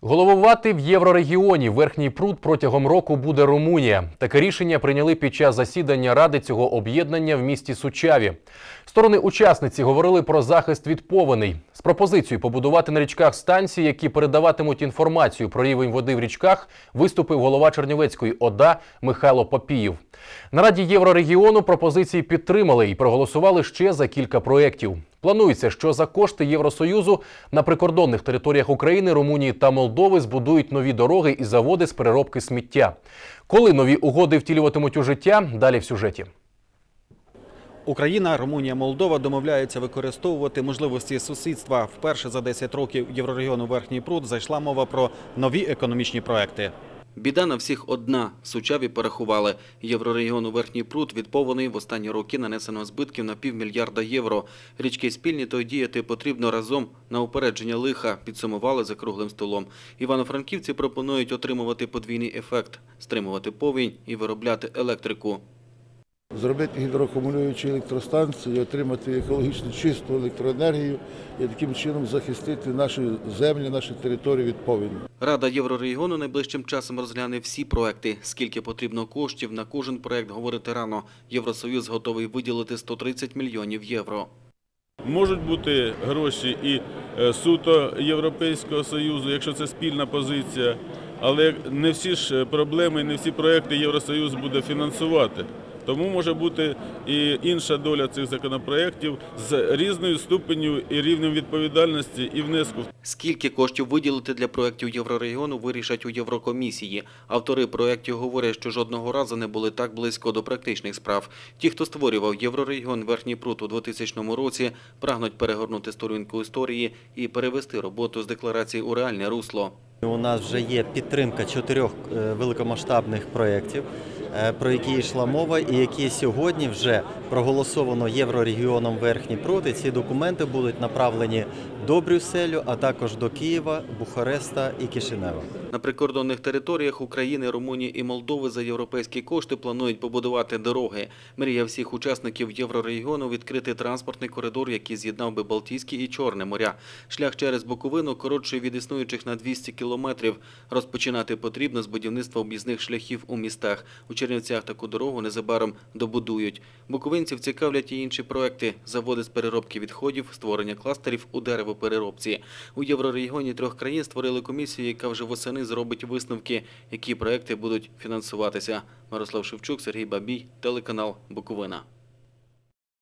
Головувати в єврорегіоні верхній пруд протягом року буде Румунія. Таке рішення прийняли під час засідання ради цього об'єднання в місті Сучаві. Сторони учасниці говорили про захист від повеней з пропозицією побудувати на річках станції, які передаватимуть інформацію про рівень води в річках. Виступив голова Чернівецької ОДА Михайло Попіїв. На раді єврорегіону пропозиції підтримали і проголосували ще за кілька проєктів. Планується, що за кошти Євросоюзу на прикордонних територіях України, Румунії та Молдови збудують нові дороги і заводи з переробки сміття. Коли нові угоди втілюватимуть у життя, далі в сюжеті. Україна, Румунія, Молдова домовляються використовувати можливості сусідства. Вперше за 10 років єврорегіону Верхній пруд зайшла мова про нові економічні проекти. Біда на всіх одна. Сучаві порахували. Єврорегіону Верхній пруд відпований в останні роки нанесено збитків на півмільярда євро. Річки спільні, то діяти потрібно разом на упередження лиха, підсумували за круглим столом. Івано-франківці пропонують отримувати подвійний ефект – стримувати повінь і виробляти електрику. Зробити гідроакумулюючі електростанції, отримати екологічно чисту електроенергію і таким чином захистити наші землі, наші території від повені. Рада Єврорегіону найближчим часом розгляне всі проекти. Скільки потрібно коштів на кожен проект говорити рано. Євросоюз готовий виділити 130 мільйонів євро. Можуть бути гроші і е, суто Європейського Союзу, якщо це спільна позиція, але не всі ж проблеми, не всі проекти Євросоюз буде фінансувати. Тому може бути і інша доля цих законопроєктів з різною ступеню і рівнем відповідальності і внеску. Скільки коштів виділити для проєктів Єврорегіону вирішать у Єврокомісії. Автори проєктів говорять, що жодного разу не були так близько до практичних справ. Ті, хто створював Єврорегіон Верхній Прут у 2000 році, прагнуть перегорнути сторінку історії і перевести роботу з декларації у реальне русло. У нас вже є підтримка чотирьох е, великомасштабних проєктів, про які йшла мова, і які сьогодні вже проголосовано Єврорегіоном Верхній Пруд. І ці документи будуть направлені до Брюсселю, а також до Києва, Бухареста і Кишинева. На прикордонних територіях України, Румунії і Молдови за європейські кошти планують побудувати дороги. Мрія всіх учасників Єврорегіону відкрити транспортний коридор, який з'єднав би Балтійське і Чорне моря. Шлях через Буковину коротший від існуючих на 200 кілометрів. Розпочинати потрібно з будівництва об'їзних шляхів у містах. Чернівцях таку дорогу незабаром добудують. Буковинців цікавлять і інші проекти – заводи з переробки відходів, створення кластерів у деревопереробці. У Єврорегіоні трьох країн створили комісію, яка вже восени зробить висновки, які проекти будуть фінансуватися. Мирослав Шевчук, Сергій Бабій, телеканал Буковина.